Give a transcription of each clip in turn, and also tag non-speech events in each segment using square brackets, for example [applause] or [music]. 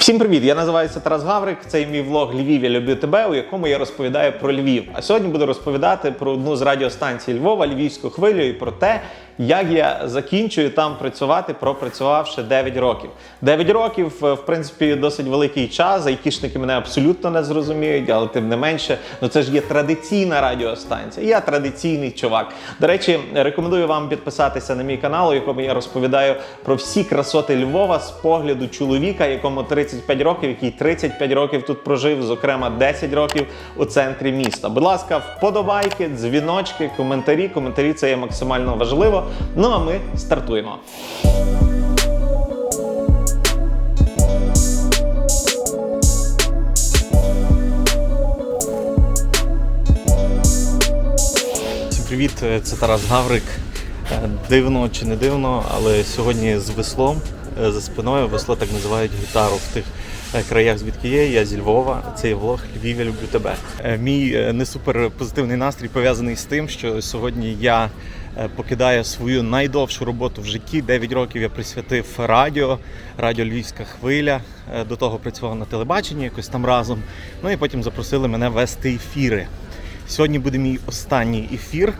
Всім привіт! Я називаюся Тарас Гаврик. Це мій влог Львів. Я люблю тебе, у якому я розповідаю про Львів. А сьогодні буду розповідати про одну з радіостанцій Львова, Львівську хвилю, і про те, як я закінчую там працювати, пропрацювавши 9 років. 9 років, е, в принципі, досить великий час. Айтішники мене абсолютно не зрозуміють, але тим не менше, ну це ж є традиційна радіостанція. Я традиційний чувак. До речі, рекомендую вам підписатися на мій канал, у якому я розповідаю про всі красоти Львова з погляду чоловіка, якому 35 років, який 35 років тут прожив, зокрема 10 років у центрі міста. Будь ласка, вподобайки, дзвіночки, коментарі. Коментарі це є максимально важливо. Ну а ми стартуємо. Привіт, е, це Тарас Гаврик. Е, Дивно чи не дивно, але сьогодні з веслом за спиною весло так називають гітару в тих е, краях, звідки є. Я зі Львова. Це є влог Львів, я люблю тебе. Е, Мій е, не супер позитивний настрій пов'язаний з тим, що сьогодні я е, покидаю свою найдовшу роботу в житті. 9 років я присвятив радіо, радіо Львівська хвиля. Е, До того працював на телебаченні якось там разом. Ну і потім запросили мене вести ефіри. Сьогодні буде мій останній ефір.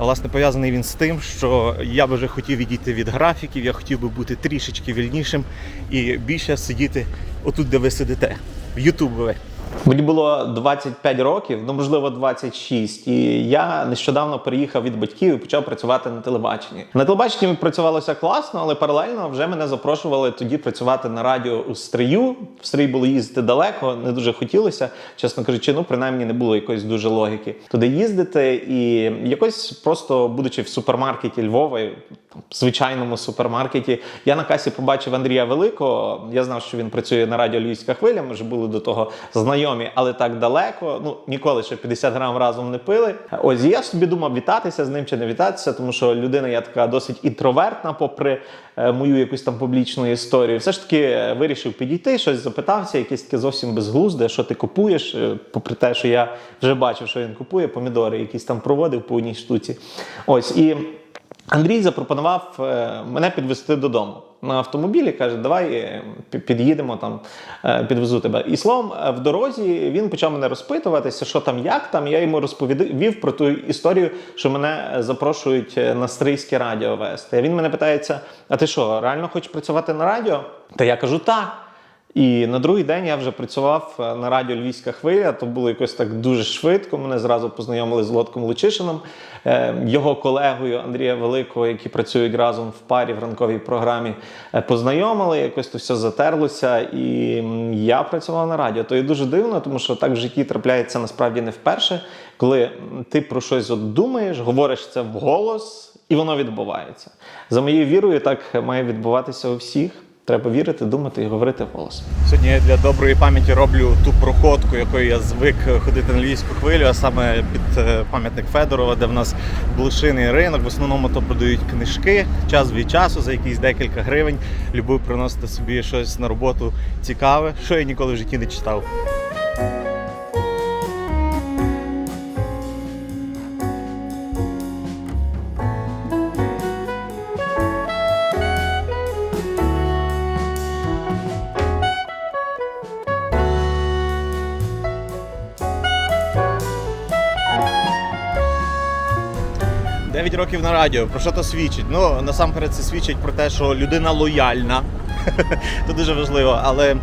Власне, пов'язаний він з тим, що я би вже хотів відійти від графіків, я хотів би бути трішечки вільнішим і більше сидіти отут, де ви сидите, в Ютубові. Мені було 25 років, ну можливо 26, і я нещодавно переїхав від батьків і почав працювати на телебаченні. На телебаченні працювалося класно, але паралельно вже мене запрошували тоді працювати на радіо у Стрию. В Стрий було їздити далеко, не дуже хотілося, чесно кажучи, ну принаймні не було якоїсь дуже логіки туди їздити. І якось просто будучи в супермаркеті Львова, там, звичайному супермаркеті, я на касі побачив Андрія Великого. Я знав, що він працює на радіо Львівська хвиля. Ми вже були до того знайомі, але так далеко. Ну ніколи ще 50 грам разом не пили. Ось я собі думав вітатися з ним чи не вітатися, тому що людина я така досить інтровертна, попри е, мою якусь там публічну історію. Все ж таки е, вирішив підійти, щось запитався, якесь таке зовсім безглузде, що ти купуєш, е, попри те, що я вже бачив, що він купує, помідори, якісь там проводив по одній штуці. Ось і. Андрій запропонував мене підвезти додому на автомобілі. каже, давай е, під'їдемо там, е, підвезу тебе. І словом, е, в дорозі він почав мене розпитуватися, що там, як там. Я йому розповів про ту історію, що мене запрошують на стрийське радіо вести. Він мене питається: а ти що, реально хочеш працювати на радіо? Та я кажу, так. І на другий день я вже працював е, на радіо Львівська хвиля. То було якось так дуже швидко. Мене зразу познайомили з Лотком Лучишином, е, його колегою Андрія Великого, які працюють разом в парі в ранковій програмі. е, Познайомили, якось то все затерлося, і я працював на радіо. То є дуже дивно, тому що так в житті трапляється насправді не вперше, коли ти про щось от думаєш, говориш це вголос, і воно відбувається. За моєю вірою, так має відбуватися у всіх. Треба вірити, думати і говорити голос. Сьогодні я для доброї пам'яті роблю ту проходку, якою я звик ходити на львівську хвилю, а саме під е, пам'ятник Федорова, де в нас блошиний ринок. В основному то продають книжки час від часу за якісь декілька гривень. Любив приносити собі щось на роботу цікаве, що я ніколи в житті не читав. Років на радіо. Про що то свідчить? Ну насамперед це свідчить про те, що людина лояльна. [laughs] Це дуже важливо. Але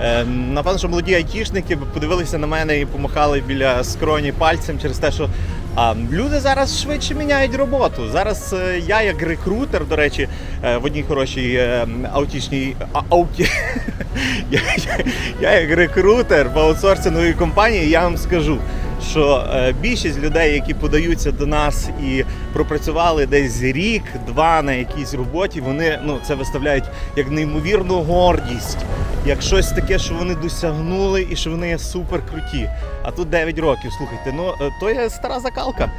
е, напевно, що молоді айтішники подивилися на мене і помахали біля скроні пальцем через те, що а, люди зараз швидше міняють роботу. Зараз е, я, як рекрутер, до речі, е, в одній хорошій аутічній ауті. [laughs] я, я, я як рекрутер в аутсорсинговій компанії, я вам скажу що е, більшість людей, які подаються до нас і пропрацювали десь рік-два на якійсь роботі, вони ну це виставляють як неймовірну гордість, як щось таке, що вони досягнули і що вони є супер круті. А тут 9 років. Слухайте, ну е, то є стара закалка.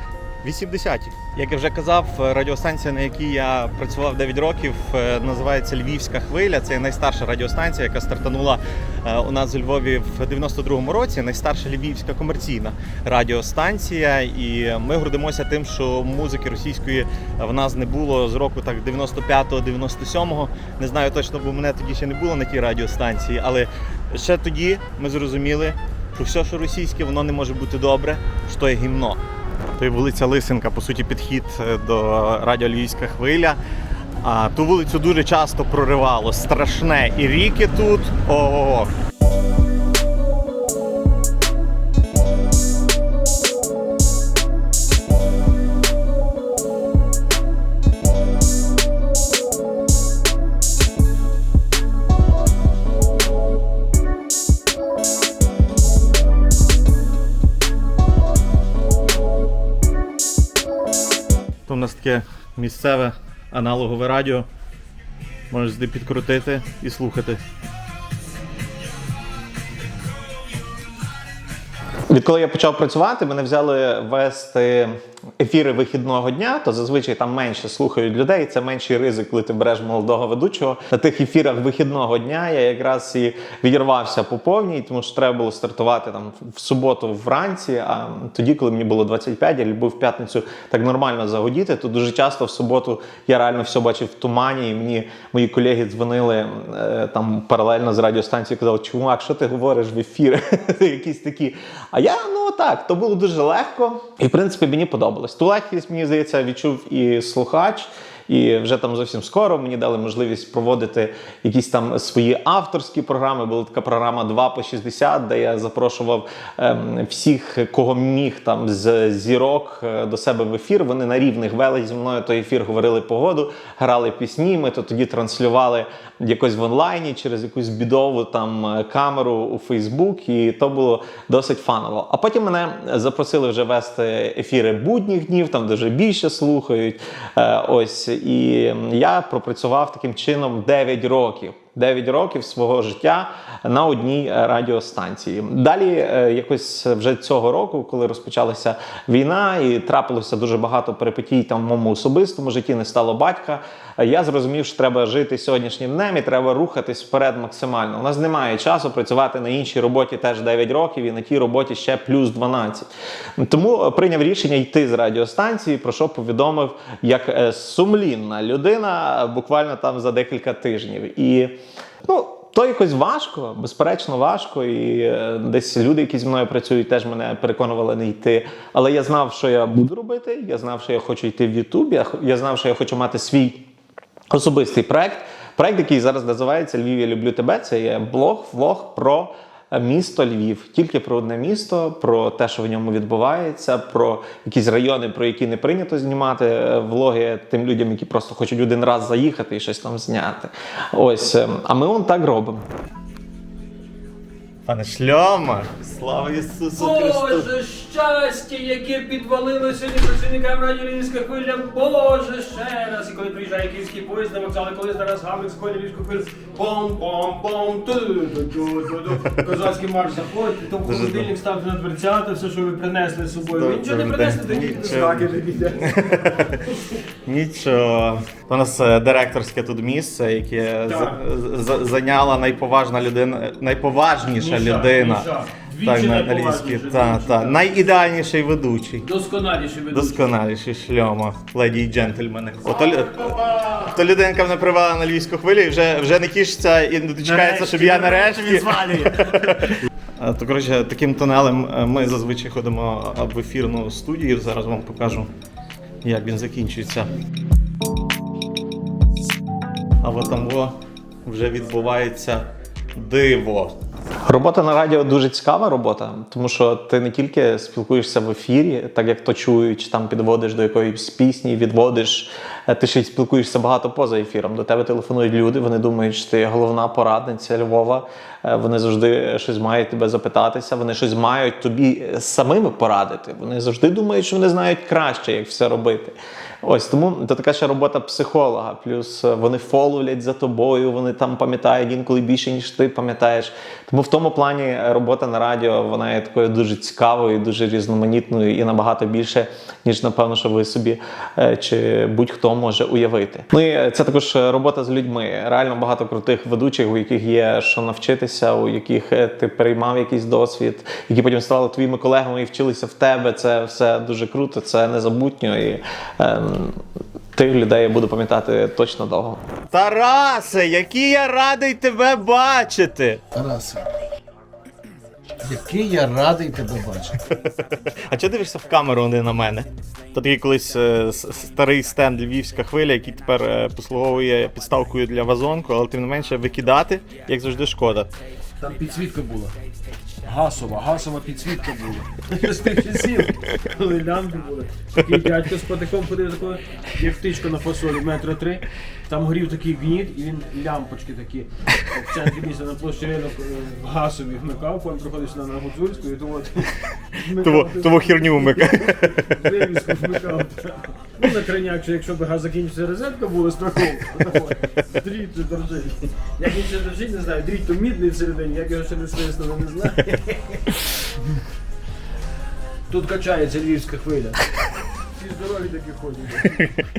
80-ті. Як я вже казав, радіостанція, на якій я працював 9 років, е, називається Львівська хвиля. Це найстарша радіостанція, яка стартанула е, у нас у Львові в 92-му році. Найстарша львівська комерційна радіостанція. І ми гордимося тим, що музики російської в нас не було з року так 95-го, 97-го. Не знаю точно, бо мене тоді ще не було на тій радіостанції, але ще тоді ми зрозуміли, що все, що російське, воно не може бути добре, що є гімно. То вулиця Лисенка, по суті, підхід е, до радіо Львівська хвиля. А ту вулицю дуже часто проривало. Страшне. І ріки тут. Ого. Таке місцеве аналогове радіо. Можеш сюди підкрутити і слухати. Відколи я почав працювати, мене взяли вести ефіри вихідного дня, то зазвичай там менше слухають людей. Це менший ризик, коли ти береш молодого ведучого. На тих ефірах вихідного дня я якраз і відірвався по повній, тому що треба було стартувати там в суботу вранці. А тоді, коли мені було 25, я любив в п'ятницю так нормально загодіти. То дуже часто в суботу я реально все бачив в тумані, і мені мої колеги дзвонили е, там паралельно з радіостанцією, казали, чувак, що ти говориш в ефірі? [laughs] Якісь такі. А я ну так, то було дуже легко, і в принципі мені подобалось. Ту легкість, мені здається, відчув і слухач. І вже там зовсім скоро мені дали можливість проводити якісь там свої авторські програми. Була така програма 2 по 60, де я запрошував ем, всіх, кого міг там з зірок е, до себе в ефір. Вони на рівних вели зі мною той ефір, говорили погоду, грали пісні. Ми то тоді транслювали якось в онлайні через якусь бідову там е, камеру у Фейсбук, і то було досить фаново. А потім мене запросили вже вести ефіри будніх днів, там де вже більше слухають. Е, ось і я пропрацював таким чином 9 років. 9 років свого життя на одній е, радіостанції. Далі, е, якось вже цього року, коли розпочалася війна, і трапилося дуже багато перипетій там в моєму особистому житті, не стало батька. е, Я зрозумів, що треба жити сьогоднішнім днем і треба рухатись вперед максимально. У нас немає часу працювати на іншій роботі теж 9 років і на тій роботі ще плюс 12. Тому прийняв рішення йти з радіостанції, про що повідомив як сумлінна людина буквально там за декілька тижнів. І ну. То якось важко, безперечно, важко. І е, десь люди, які зі мною працюють, теж мене переконували не йти. Але я знав, що я буду робити. Я знав, що я хочу йти в Ютуб. Я, знав, що я хочу мати свій особистий проект. Проект, який зараз називається Львів, я люблю тебе. Це є блог, влог про місто Львів. Тільки про одне місто, про те, що в ньому відбувається, про якісь райони, про які не прийнято знімати е, влоги тим людям, які просто хочуть один раз заїхати і щось там зняти. Ось, е, а ми он так робимо. Пане Шльома, слава Ісусу Боже, щастя, яке підвалило сьогодні працівникам радіо Львівська хвиля. Боже, ще раз. І коли приїжджає київський поїзд на вокзал, і коли зараз Гаврик сходить Львівську хвилю, пом-пом-пом, ту-ду-ду-ду-ду. Козацький марш заходить, то холодильник ставте на дверцята, все, що ви принесли з собою. Ви нічого не принесли, такі Нічого. знаки такі. [laughs] Нічого. У нас е, директорське тут місце, яке зайняла найповажна людина, найповажніша Міша, людина. Так, на, на двічі, так. так. Найідеальніший ведучий. Досконаліший ведучий. Досконаліший шльома, леді і джентльмени. Ото, лю- то людинка мене привела на львівську хвилю і вже, вже не тішиться і не дочекається, щоб я нарешті. [laughs] А, То коротше, таким тунелем е, ми зазвичай ходимо в ефірну студію. Зараз вам покажу, як він закінчується. А от там во вже відбувається диво. Робота на радіо дуже цікава робота, тому що ти не тільки спілкуєшся в ефірі, так як то чують, там підводиш до якоїсь пісні, відводиш е, ти ще й спілкуєшся багато поза ефіром. До тебе телефонують люди, вони думають, що ти головна порадниця Львова. Е, Вони завжди щось мають тебе запитатися, вони щось мають тобі е, самими порадити. Вони завжди думають, що вони знають краще, як все робити. Ось тому це така ще робота психолога. Плюс е, вони фоловлять за тобою, вони там пам'ятають інколи більше, ніж ти пам'ятаєш. Тому в тому плані робота на радіо вона є такою дуже цікавою, дуже різноманітною і набагато більше, ніж напевно, що ви собі е, чи будь-хто може уявити. Ну і е, це також робота з людьми. Реально багато крутих ведучих, у яких є що навчитися, у яких ти переймав якийсь досвід, які потім стали твоїми колегами і вчилися в тебе. Це все дуже круто, це незабутньо. І, ем, Тих людей я буду пам'ятати точно довго. Тарасе, який я радий тебе бачити! Тарасе, який я радий тебе бачити. [laughs] А чого дивишся в камеру, не на мене? То такий колись е, с- старий стенд Львівська хвиля, який тепер е, послуговує підставкою для вазонку, але тим не менше викидати, як завжди, шкода. Там підсвітка була. Гасова, гасова підсвітка була. [laughs] З тих часів, коли лямки були. Такий дядько з патиком ходив такою, як птичка на фасолі, метра три. Там горів такий гніт, і він лямпочки такі в центрі міста на площі ринок е, гасові вмикав, потім приходиш на на Гуцульську і [laughs] того Того, того херню вмикає. Вивіску вмикав. [laughs] Ну, на крайняк, що якщо б газ закінчився, розетка була страховка. Дріт же держить. Як він ще держить, не знаю. Дріт то мідний всередині, ще не знаю. Тут качається львівська хвиля. Всі здорові такі ходять.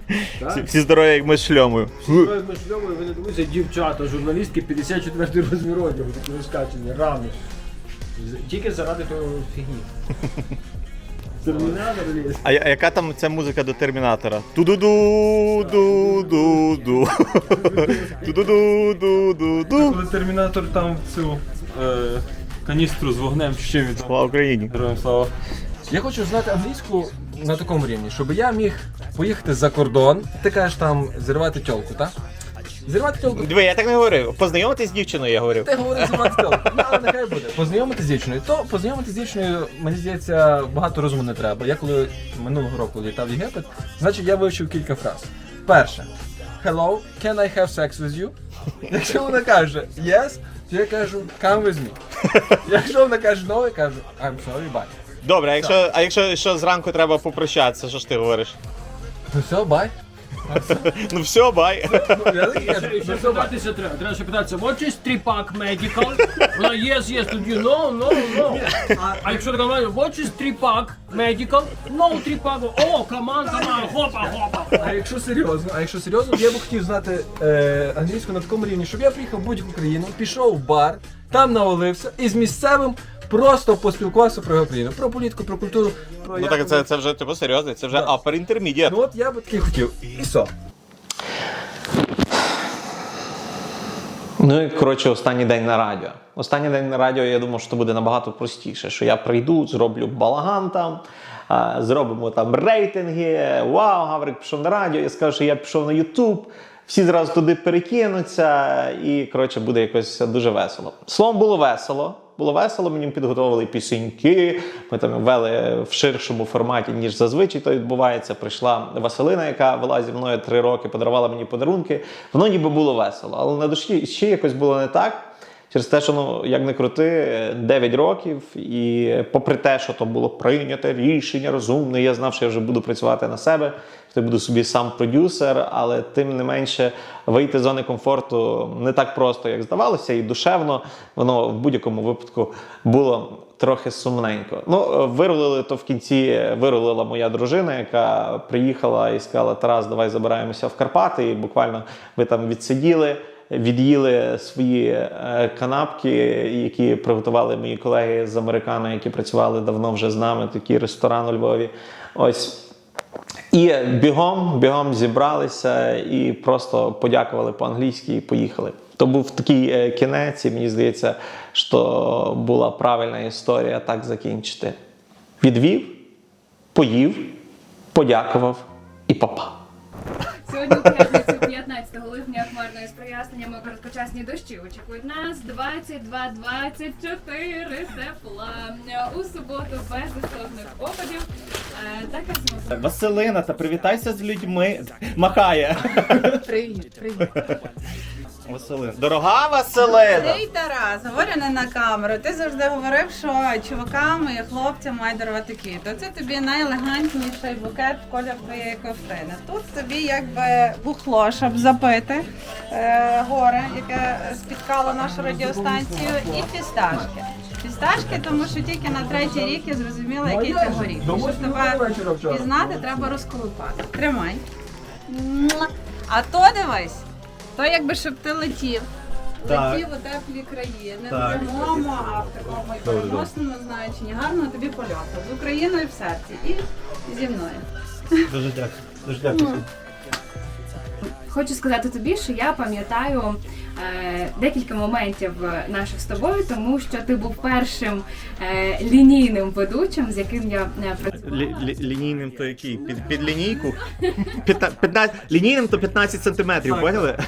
Всі, Так? всі здорові, як ми з шльомою. як ми шльомою, ви не дивуться, дівчата, журналістки 54 розмір одягу, такі розкачені, рано. З- Тільки заради того фігні. Термінатор ліс. А, я- а яка там ця музика до термінатора? Ту-ду-ду, ду-ду-ду. Ту-ду-ду-ду-ду-ду. Коли термінатор там цю е, каністру з вогнем чи чим він. Слава Україні. Героям слава. Я хочу знати англійську на такому рівні, щоб я міг поїхати за кордон. Ти кажеш там зірвати тьолку, так? Зірвати тьолку. Диви, я так не говорив. Познайомитись з дівчиною, я говорив. Ти говориш зірвати тьолку. Ну, але нехай буде. Познайомитися з дівчиною. То познайомитися з дівчиною, мені здається, багато розуму не треба. Я коли минулого року літав в Єгипет, значить я вивчив кілька фраз. Перше. Hello, can I have sex with you? Якщо вона каже yes, то я кажу come with me. Якщо вона каже no, я кажу I'm sorry, bye. Добре, а якщо, а якщо що зранку треба попрощатися, що ж ти говориш? Ну все, bye. Ну все, бай. Ну, Ще ну питатися треба. Треба ще питатися, what is tripack medical? Вона yes, yes, тоді no, no, no. А, а якщо така вона, what is tripack medical? No, tripack. О, come on, хопа, хопа. А якщо серйозно, а якщо серйозно, я б хотів знати е, англійську на такому рівні, щоб я приїхав в будь-яку країну, пішов в бар, там навалився і з місцевим просто поспілкувався про його країну, про політику, про культуру, про Ну так це, це вже типу серйозно, це вже Да. upper intermediate. Ну от я би таки хотів. І все. Ну і коротше, останній день на радіо. Останній день на радіо, я думав, що це буде набагато простіше. Що я прийду, зроблю балаган там, а, зробимо там рейтинги. Вау, Гаврик пішов на радіо. Я скажу, що я пішов на Ютуб. Всі зразу туди перекинуться, і коротше буде якось дуже весело. Словом, було весело. Було весело, мені підготовили пісеньки. Ми там вели в ширшому форматі, ніж зазвичай то відбувається. Прийшла Василина, яка вела зі мною три роки, подарувала мені подарунки. Воно ніби було весело, але на душі ще якось було не так. Через те, що ну як не крути, 9 років, і попри те, що то було прийняте рішення розумне, я знав, що я вже буду працювати на себе, що я буду собі сам продюсер, але тим не менше вийти з зони комфорту не так просто, як здавалося, і душевно воно в будь-якому випадку було трохи сумненько. Ну, вирулили то в кінці, вирулила моя дружина, яка приїхала і сказала: Тарас, давай забираємося в Карпати. І буквально ви там відсиділи від'їли свої е, канапки, які приготували мої колеги з Американо, які працювали давно вже з нами, такий ресторан у Львові. Ось. І бігом, бігом зібралися і просто подякували по-англійськи і поїхали. То був такий е, кінець, і мені здається, що була правильна історія так закінчити. Відвів, поїв, подякував і папа. Сьогодні 15 хмарно з проясненнями короткочасні дощі очікують нас 22-24 тепла. У суботу без істотних опадів. Е, Така знову. Василина, та привітайся з людьми. Махає. Привіт, привіт. Василина. Дорога Василина! Ей, Тарас, говорю не на камеру. Ти завжди говорив, що чувакам і хлопцям мають дарувати квіти. Це тобі найлегантніший букет в колір твоєї ковтини. Тут тобі якби бухло, щоб запити е, горе, яке спіткало нашу радіостанцію, і фісташки. Фісташки, тому що тільки на третій рік я зрозуміла, який це горіх. І Щоб тебе пізнати, треба розколупати. Тримай. А то дивись, то якби щоб ти летів. Так. Летів у теплі краї, не Так. в прямому, а в такому і переносному значенні. Гарного тобі польоту. З Україною в серці і зі мною. Дуже дякую. Дуже дякую. Хочу сказати тобі, що я пам'ятаю декілька моментів наших з тобою, тому що ти був першим е, лінійним ведучим, з яким я е, працювала. Лі- лі- лінійним то який? Під, під лінійку? П'ята- 15 лінійним то 15 сантиметрів, поняли?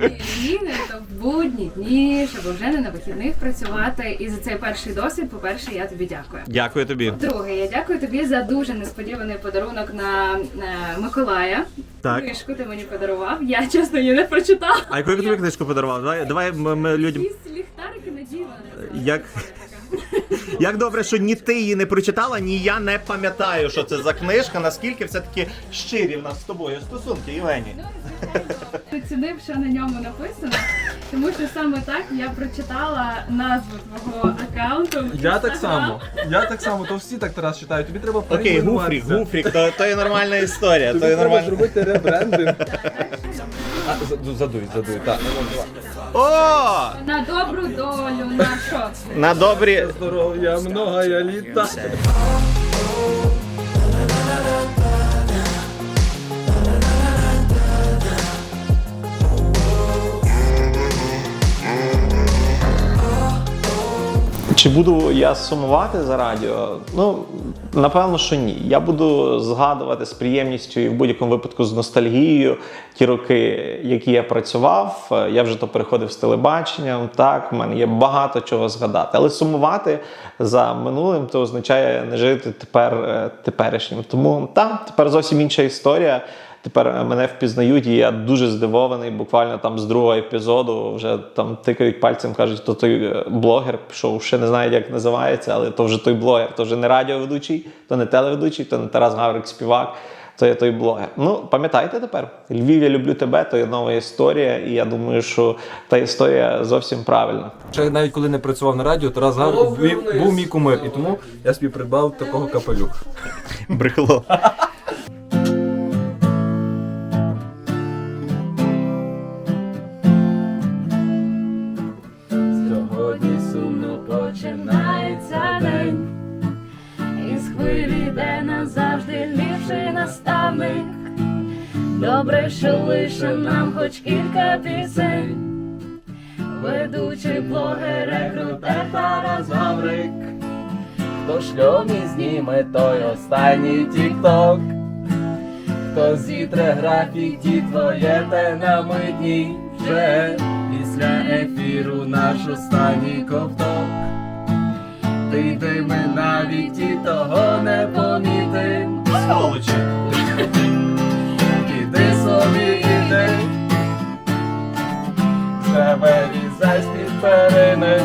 Лінійним, то в будні дні, щоб вже не на вихідних працювати. І за цей перший досвід, по-перше, я тобі дякую. Дякую тобі. Друге, я дякую тобі за дуже несподіваний подарунок на, на Миколая. Так. Книжку ти мені подарував. Я чесно її не прочитала. А яку тобі книжку подарував? Давай, давай ми, ми людям. Ліхтарики наділа. Як, як добре, що ні ти її не прочитала, ні я не пам'ятаю, що це за книжка, наскільки все-таки щирі в нас з тобою стосунки, Євгеній. Ну, ти цінив, що на ньому написано, тому що саме так я прочитала назву твого аккаунту. в Я так Instagram. само. Я так само, то всі так Тарас читають. Тобі треба Окей, перейменуватися. гуфрік, гуфрік, то, то є нормальна історія. Тобі То є треба нормальна... зробити ребрендинг. Задуй, задуй, так. О! На добру долю, на що? На добрі. Здоров'я, много я літа. Чи буду я сумувати за радіо? Ну, напевно, що ні. Я буду згадувати з приємністю і в будь-якому випадку з ностальгією ті роки, які я працював. Я вже то переходив з телебаченням. Так, в мене є багато чого згадати. Але сумувати за минулим то означає не жити тепер е, теперішнім. Тому так, тепер зовсім інша історія. Тепер е, мене впізнають, і я дуже здивований. Буквально там з другого епізоду вже там тикають пальцем, кажуть, то той е, блогер пішов, ще не знають, як називається, але то вже той блогер, то вже не радіоведучий, то не телеведучий, то не Тарас Гаврик співак. То є той блогер. Ну, пам'ятайте тепер, Львів, я люблю тебе, то є нова історія, і я думаю, що та історія зовсім правильна. Ще навіть коли не працював на радіо, Тарас Гаврик був- був мій кумир, і тому я собі придбав такого капелюха. Брехло. Добре, що лише нам хоч кілька пісень. Ведучий блогер, рекрутер Тарас Гаврик. Хто шльомі зніме той останній тік-ток, хто зітре графіті твоє те на митні вже після ефіру наш останній ковток. Ти йди ми навіть і того не помітим. Сволочі. Іди собі, іди, вже вилізай з-під перини.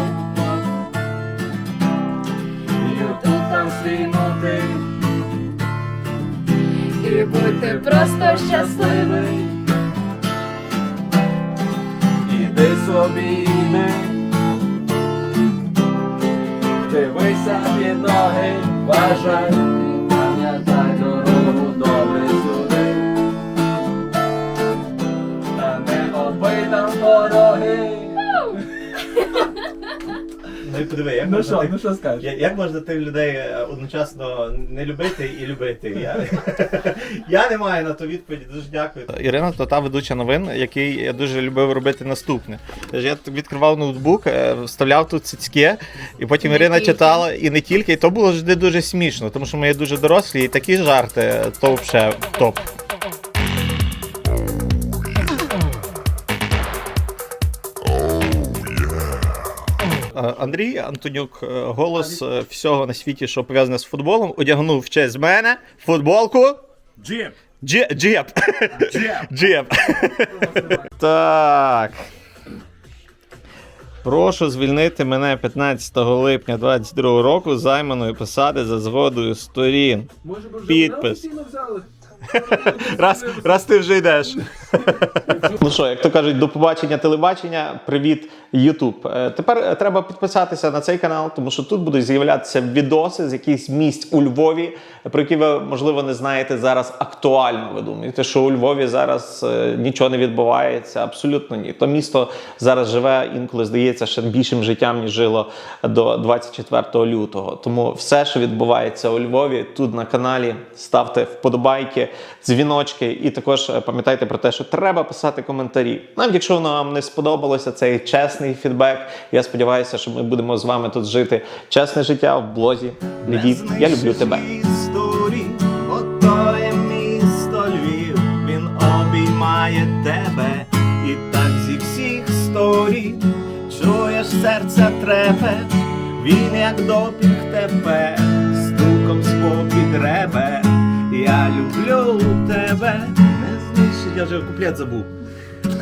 Ютуб там свій мотив. І бути просто щасливий. Іди собі, іди. Дивися під ноги, бажай, Ну подиви, як Ну можна що, тих- ну що скажеш? Я- Як можна тих людей е, одночасно не любити і любити? Я, [laughs] я не маю на то відповіді. Дуже дякую. Ірина то та ведуча новин, який я дуже любив робити наступне. Тож Я відкривав ноутбук, е, вставляв тут цицьки, і потім Ірина читала, і не тільки. І то було завжди дуже смішно, тому що ми є дуже дорослі, і такі жарти то взагалі топ. Андрій Антонюк, е, голос е, всього на світі, що пов'язане з футболом, одягнув в честь мене футболку. Джип. Дже- Джеп. Джеп. Так. Прошу звільнити мене 15 липня 22 року займаної посади за згодою сторін. Може вже Підпис. взяли? Раз, раз ти вже йдеш. ну що, як то кажуть, до побачення телебачення. Привіт, Ютуб. Е, Тепер е, треба підписатися на цей канал, тому що тут будуть з'являтися відоси з якихось місць у Львові, про які ви, можливо, не знаєте зараз актуально. Ви думаєте, що у Львові зараз е, нічого не відбувається? Абсолютно ні. То місто зараз живе інколи здається ще більшим життям, ніж жило до 24 лютого. Тому все, що відбувається у Львові, тут на каналі, ставте вподобайки, дзвіночки, і також е, пам'ятайте про те, що треба писати коментарі. Навіть якщо вам не сподобалося, цей чесний фідбек. Я сподіваюся, що ми будемо з вами тут жити чесне життя в блозі. Львів, я люблю тебе. історій, бо то є місто Львів, він обіймає тебе, і так зі всіх сторін чуєш серце трепет, він як допінг тебе, люблю тебе. Не знищить, я вже куплет забув.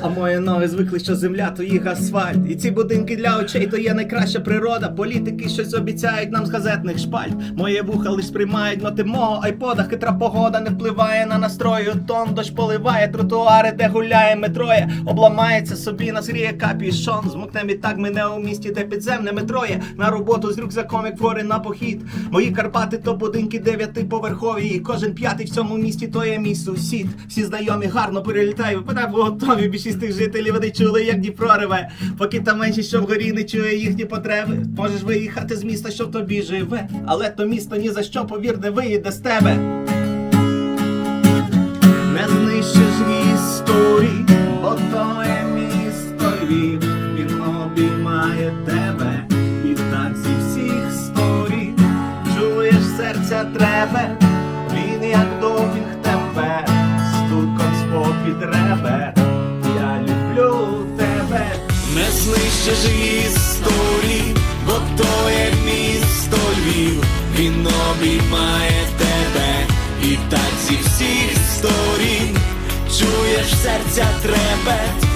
А мої ноги звикли, що земля то їх асфальт. І ці будинки для очей то є найкраща природа. Політики щось обіцяють нам з газетних шпальт. Моє вуха лиш сприймають ноти мого айпода. Хитра погода не впливає на настрою. Тон дощ поливає тротуари, де гуляє метроє. Обламається собі, назріє капішон. Змукнем і так мене у місті, де підземне метроє. На роботу з рюкзаком, як фори на похід. Мої Карпати то будинки дев'ятиповерхові. І кожен п'ятий в цьому місті то є мій сусід. Всі знайомі гарно перелітаю. Питаю, готові. Більшість тих жителів вони чули, як Дніпро реве. Поки там менші, що вгорі не чує їхні потреби. Можеш виїхати з міста, що в тобі живе. Але то місто ні за що, повір, не виїде з тебе. Не знищиш історій, бо то є місто Львів, він обіймає тебе, і так зі всіх сторін чуєш серця трепе, знищиш історії, бо то є місто Львів, він обіймає тебе, і так зі всіх сторін. Чуєш серця трепет,